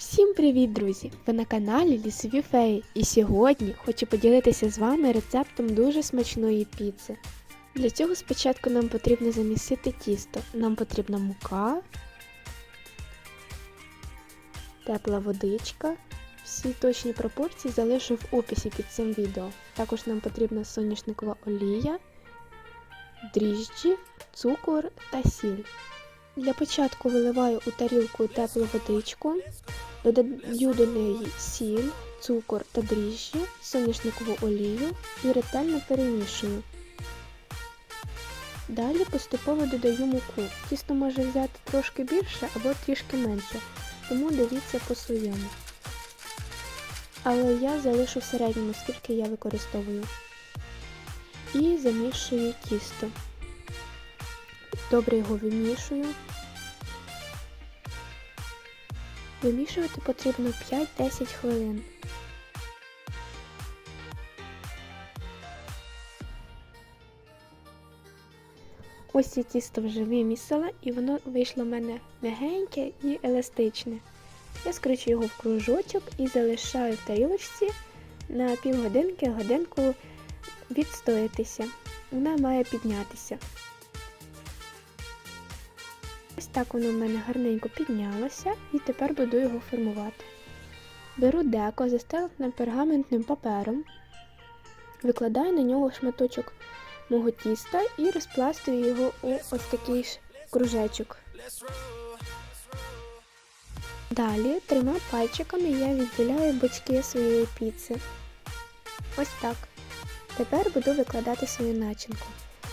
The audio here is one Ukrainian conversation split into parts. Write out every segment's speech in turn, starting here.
Всім привіт, друзі! Ви на каналі Лісові Феї, і сьогодні хочу поділитися з вами рецептом дуже смачної піци. Для цього спочатку нам потрібно замісити тісто. Нам потрібна мука, тепла водичка. Всі точні пропорції залишу в описі під цим відео. Також нам потрібна соняшникова олія, дріжджі, цукор та сіль. Для початку виливаю у тарілку теплу водичку, додаю до неї сіль, цукор та дріжджі, соняшникову олію і ретельно перемішую. Далі поступово додаю муку. Тісто може взяти трошки більше або трішки менше, тому дивіться по своєму. Але я залишу в середньому, скільки я використовую. І замішую тісто. Добре його вимішую. Вимішувати потрібно 5-10 хвилин. Ось я тісто вже вимісила і воно вийшло в мене м'ягеньке і еластичне. Я скручу його в кружочок і залишаю в тарілочці на півгодинки годинку відстоятися. Вона має піднятися. Так воно в мене гарненько піднялося і тепер буду його формувати. Беру деко, застелене пергаментним папером, викладаю на нього шматочок мого тіста і розпластую його у ось такий ж кружечок. Далі трьома пальчиками я відділяю бочки своєї піци. Ось так. Тепер буду викладати свою начинку.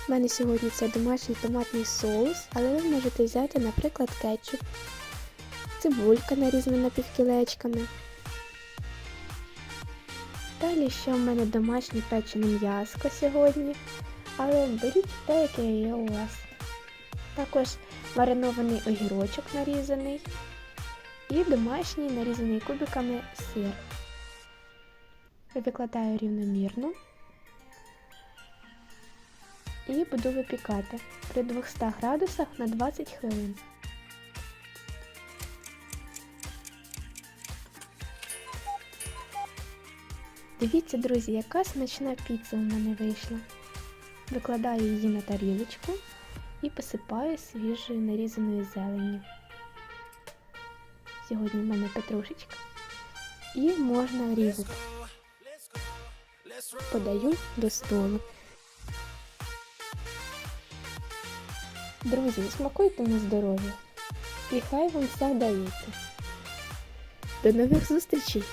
У мене сьогодні це домашній томатний соус, але ви можете взяти, наприклад, кетчуп, цибулька нарізана напівкілечками. Далі ще в мене домашнє печене м'яско сьогодні, але беріть те, яке є у вас. Також маринований огірочок нарізаний і домашній нарізаний кубиками сир. Викладаю рівномірно і буду випікати при 200 градусах на 20 хвилин. Дивіться, друзі, яка смачна піца у мене вийшла. Викладаю її на тарілочку і посипаю свіжою нарізаною зеленню. Сьогодні в мене петрушечка. І можна різати. Подаю до столу. Друзі, смакуйте на здоров'я. І хай вам все вдається. До нових зустрічей!